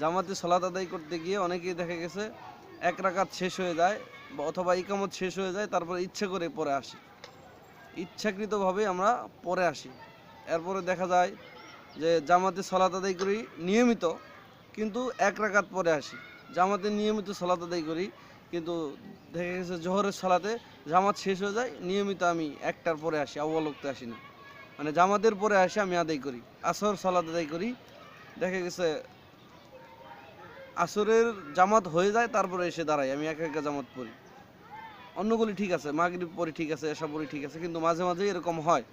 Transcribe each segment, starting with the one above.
জামাতে সলাত আদায় করতে গিয়ে অনেকেই দেখা গেছে এক রাকাত শেষ হয়ে যায় বা অথবা ইকামত শেষ হয়ে যায়, তারপর ইচ্ছে করে পরে আসি। ইচ্ছাকৃতভাবে আমরা পরে আসি। এরপরে দেখা যায় যে জামাতে সলাত আদায় করি নিয়মিত, কিন্তু এক রাকাত পরে আসি। জামাতে নিয়মিত সলাত আদায় করি, কিন্তু দেখা গেছে জোহরের সলাতে জামাত শেষ হয়ে যায়, নিয়মিত আমি একটার পরে আসি আউ্বালকতে আসি না। মানে জামাতের পরে আসি আমি আদায় করি, আসর সলাত আদায় করি। দেখা গেছে আসরের জামাত হয়ে যায়, তারপরে এসে দাঁড়াই আমি একা একা জামাত পড়ি। অন্যগুলি ঠিক আছে, মাগরিব পড়ি ঠিক আছে এসা পড়ি ঠিক আছে, কিন্তু মাঝে মাঝে এরকম হয়।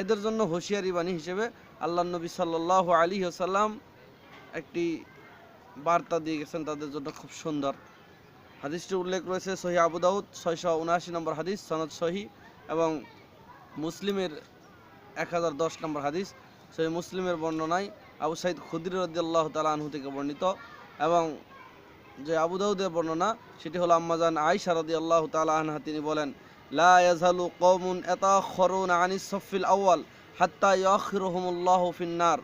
এদের জন্য হুঁশিয়ারি বাণী হিসেবে আল্লাহ নবী সাল্লাহ আলী সাল্লাম একটি বার্তা দিয়ে গেছেন তাদের জন্য খুব সুন্দর। হাদিসটি উল্লেখ রয়েছে সহি আবু দাউদ, ছয়শো উনআশি নম্বর হাদিস, সনদ সহি এবং মুসলিমের এক হাজার দশ নম্বর হাদিস। সেই মুসলিমের বর্ণনায় আবু সাইদ খুদির আল্লাহ তালা আনহু থেকে বর্ণিত। এবং যে আবু দাউদের বর্ণনা, সেটি হলো আম্মাজান আইসা আল্লাহ তালা আনহা, তিনি বলেন, লা ইয়াজালু কওমুন ইয়াতাখরুন আনিস সফিল আউয়াল হাত্তা ইয়াখিরুহুমুল্লাহু ফিন্নার।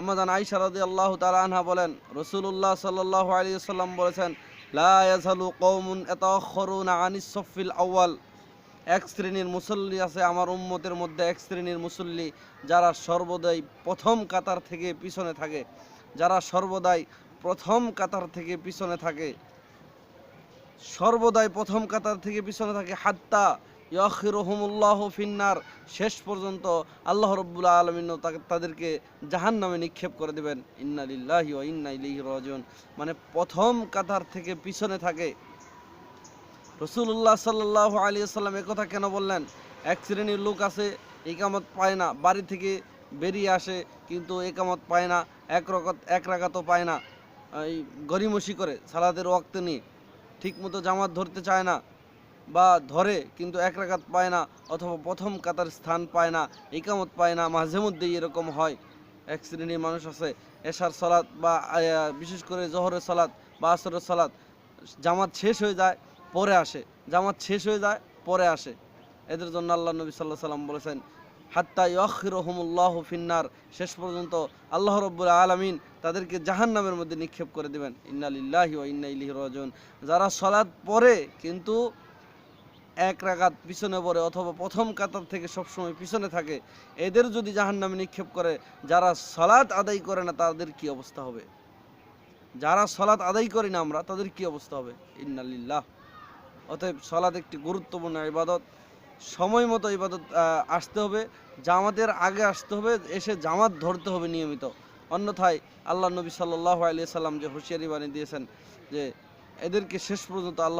আম্মাজান আইসা রাদিয়াল্লাহু তাআলা আনহা বলেন, রাসূলুল্লাহ সাল্লাল্লাহু আলাইহি ওয়াসাল্লাম বলেছেন, লা ইয়াজালু কওমুন ইয়াতাখরুন আনিস সফিল আউয়াল। এক শ্রেণির মুসল্লি আছে আমার উম্মতের মধ্যে, এক শ্রেণির মুসল্লি যারা সর্বদাই প্রথম কাতার থেকে পিছনে থাকে, যারা সর্বদাই প্রথম কাতার থেকে পিছনে থাকে। সর্বদাই প্রথম কাতার থেকে পিছনে থাকে। হাত্তা ইয়াখিরুহুমুল্লাহ ফিন্নার। শেষ পর্যন্ত আল্লাহ রব্বুল আলমিন তাদেরকে জাহান নামে নিক্ষেপ করে দেবেন। ইন্না লিল্লাহি ওয়া ইন্না রাজিউন। মানে প্রথম কাতার থেকে পিছনে থাকে। রসুল্লাহ সাল্লাহ আলী সাল্লাম একথা কেন বললেন? এক শ্রেণির লোক আছে, একামত পায় না। বাড়ি থেকে বেরিয়ে আসে, কিন্তু একামত পায় না। এক রকত, এক রাগাতও পায় না। এই গরিমসি করে সালাদের ওয়াক্ত নিয়ে ঠিক মতো জামাত ধরতে চায় না বা ধরে কিন্তু এক রাকাত পায় না অথবা প্রথম কাতার স্থান পায় না, একামত পায় না, মাঝে মধ্যেই এরকম হয়। এক শ্রেণির মানুষ আছে, এশার সালাত বা বিশেষ করে জহরের সালাত বা আসরের সালাত, জামাত শেষ হয়ে যায়, পরে আসে। জামাত শেষ হয়ে যায়, পরে আসে। এদের জন্য আল্লাহ নবী সাল্লাহ সাল্লাম বলেছেন হাত্তা ইয়খিরহমুল্লাহ ফিন্নার। শেষ পর্যন্ত আল্লাহ রব্বুল আলমিন তাদেরকে জাহান নামের মধ্যে নিক্ষেপ করে দেবেন। ইন্না লিল্লাহি ও ইন্না ইলিহি রজন যারা সলাৎ পড়ে কিন্তু এক রাগাত পিছনে পড়ে অথবা প্রথম কাতার থেকে সবসময় পিছনে থাকে, এদের যদি জাহান নামে নিক্ষেপ করে, যারা সলাৎ আদায় করে না, তাদের কি অবস্থা হবে? যারা সলাৎ আদায় করি না আমরা, তাদের কি অবস্থা হবে? ইন্নালিল্লাহ। অতএব সলাৎ একটি গুরুত্বপূর্ণ ইবাদত। সময় মতো ইবাদত আসতে হবে। জামাতের আগে আসতে হবে, এসে জামাত ধরতে হবে নিয়মিত। অন্যথায় আল্লাহ নবী সাল্লাহ আলিয়া সাল্লাম যে হুঁশিয়ারি বানিয়ে দিয়েছেন যে এদেরকে শেষ পর্যন্ত আল্লাহ